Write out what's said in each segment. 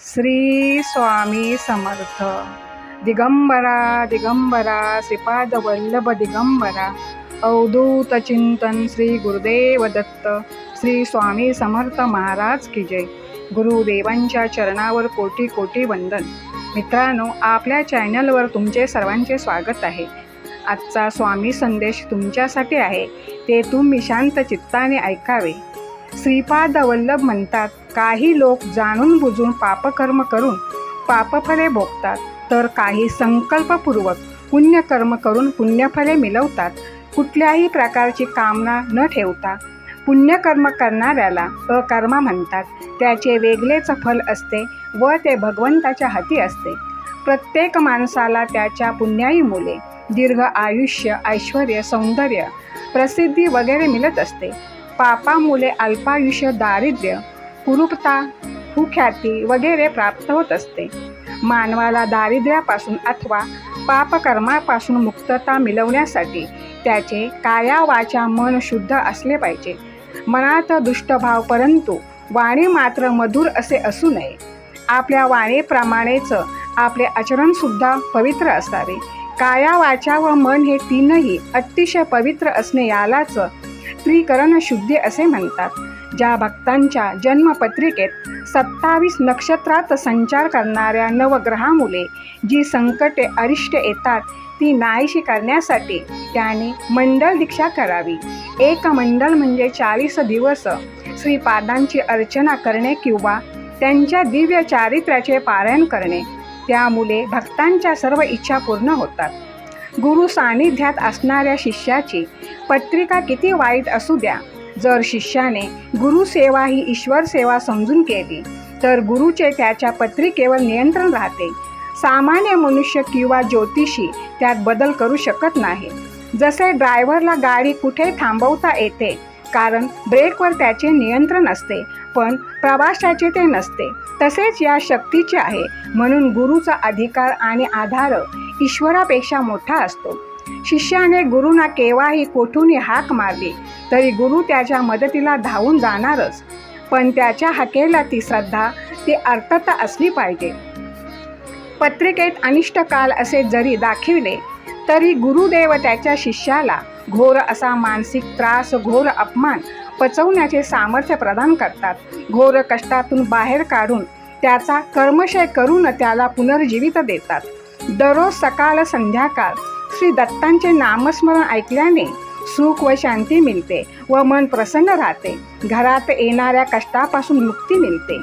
श्री स्वामी समर्थ. दिगंबरा दिगंबरा श्रीपाद वल्लभ दिगंबरा. अवधूत चिंतन श्री गुरुदेव दत्त. श्री स्वामी समर्थ महाराज की जय. गुरुदेवांच्या चरणावर कोटी कोटी वंदन. मित्रांनो आपल्या चॅनलवर तुमचे सर्वांचे स्वागत आहे. आजचा स्वामी संदेश तुमच्यासाठी आहे. ते तुम्ही शांत चित्ताने ऐकावे. श्रीपाद वल्लभ म्हणतात काही लोक जाणून बुजून पापकर्म करून पापफले भोगतात. तर काही संकल्पपूर्वक पुण्यकर्म करून पुण्यफले मिळवतात कुठल्याही प्रकारची कामना न ठेवता पुण्यकर्म करणाऱ्याला अकर्मा म्हणतात. त्याचे वेगळेच फल असते व ते भगवंताच्या हाती असते. प्रत्येक माणसाला त्याच्या पुण्याई मुले दीर्घ आयुष्य ऐश्वर सौंदर्य प्रसिद्धी वगैरे मिळत असते. पापामुळे अल्पायुष्य दारिद्र्य कुरूपता कुख्याती वगैरे प्राप्त होत असते. मानवाला दारिद्र्यापासून अथवा पापकर्मापासून मुक्तता मिळवण्यासाठी त्याचे काया वाचा मन शुद्ध असले पाहिजे. मनात दुष्टभाव परंतु वाणी मात्र मधुर असे असू नये. आपल्या वाणीप्रमाणेच आपले आचरणसुद्धा पवित्र असावे. काया वाचा व मन हे तीनही अतिशय पवित्र असणे यालाच त्रिकरण शुद्धी असे म्हणतात. ज्या भक्तांच्या जन्मपत्रिकेत सत्तावीस नक्षत्रात संचार करणाऱ्या नवग्रहामुळे जी संकटे अरिष्ट येतात ती नाहीशी करण्यासाठी त्याने मंडळ दीक्षा करावी. एक मंडळ म्हणजे चाळीस दिवस श्रीपादांची अर्चना करणे किंवा त्यांच्या दिव्य चारित्र्याचे पारायण करणे त्यामुळे भक्तांच्या सर्व इच्छा पूर्ण होतात. गुरु सानिध्यात असणाऱ्या शिष्याची पत्रिका किती वाईट असू द्या जर शिष्याने गुरुसेवा ही ईश्वर सेवा समजून केली तर गुरुचे त्याच्या पत्रिकेवर नियंत्रण राहते. सामान्य मनुष्य किंवा ज्योतिषी त्यात बदल करू शकत नाही. जसे ड्रायव्हरला गाडी कुठे थांबवता येते कारण ब्रेकवर त्याचे नियंत्रण असते पण प्रवाशाचे ते नसते. तसेच या शक्तीचे आहे म्हणून गुरुचा अधिकार आणि आधार ईश्वरापेक्षा मोठा असतो. शिष्याने गुरुना केव्हाही कोठूनही हाक मारली तरी गुरु त्याच्या मदतीला धावून जाणारच. पण त्याच्या हाकेला ती श्रद्धा ती अर्थता असली पाहिजे. पत्रिकेत अनिष्ट काल असे जरी दाखविले तरी गुरुदेव त्याच्या शिष्याला घोर असा मानसिक त्रास घोर अपमान पचवण्याचे सामर्थ्य प्रदान करतात. घोर कष्टातून बाहेर काढून त्याचा कर्मशय करून त्याला पुनर्जीवित देतात. दररोज सकाळ संध्याकाळ श्री दत्तांचे नामस्मरण ऐकल्याने सुख व शांती मिळते व मन प्रसन्न राहते. घरात येणाऱ्या कष्टापासून मुक्ती मिळते.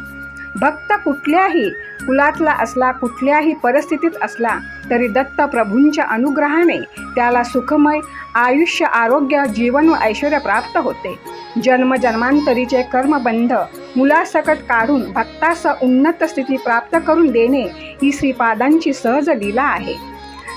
भक्त कुठल्याही कुलातला असला कुठल्याही परिस्थितीत असला तरी दत्त प्रभूंच्या अनुग्रहाने त्याला सुखमय आयुष्य आरोग्य जीवन व ऐश्वर प्राप्त होते. जन्म जन्मांतरीचे कर्मबंध मुलासकट काढून भक्तास उन्नत स्थिती प्राप्त करून देणे ही श्रीपादांची सहज लीला आहे.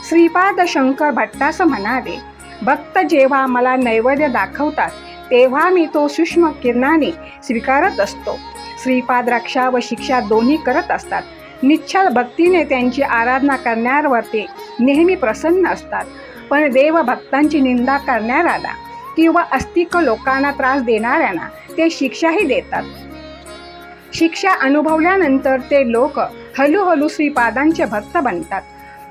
श्रीपाद शंकर भट्टास म्हणाले भक्त जेव्हा मला नैवेद्य दाखवतात तेव्हा मी तो सूक्ष्म किरणाने स्वीकारत असतो. श्रीपाद रक्षा व शिक्षा दोन्ही करत असतात. निच्छल भक्तीने त्यांची आराधना करण्यावर ते नेहमी प्रसन्न असतात. पण देव भक्तांची निंदा करणाऱ्याला किंवा अस्तिक लोकांना त्रास देणाऱ्यांना ते शिक्षाही देतात. शिक्षा अनुभवल्यानंतर ते लोक हळूहळू श्रीपादांचे भक्त बनतात.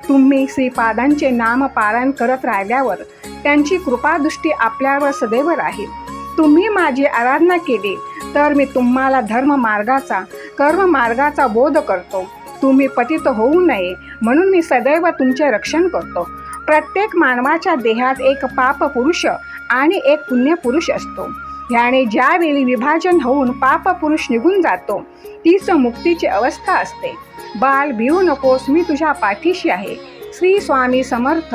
तुम्ही श्रीपादांचे नाम पारायण करत राहिल्यावर त्यांची कृपादृष्टी आपल्यावर सदैव राहील. तुम्ही माझी आराधना केली तर मी तुम्हाला धर्म मार्गाचा कर्म मार्गाचा बोध करतो. तुम्ही पतित होऊ नये म्हणून मी सदैव तुमचे रक्षण करतो. प्रत्येक मानवाच्या देहात एक पाप पुरुष आणि एक पुण्य पुरुष असतो. ह्याने ज्यावेळी विभाजन होऊन पाप पुरुष निघून जातो तीच मुक्तीची अवस्था असते. बाल भिवू नकोस मी तुझ्या पाठीशी आहे. श्री स्वामी समर्थ.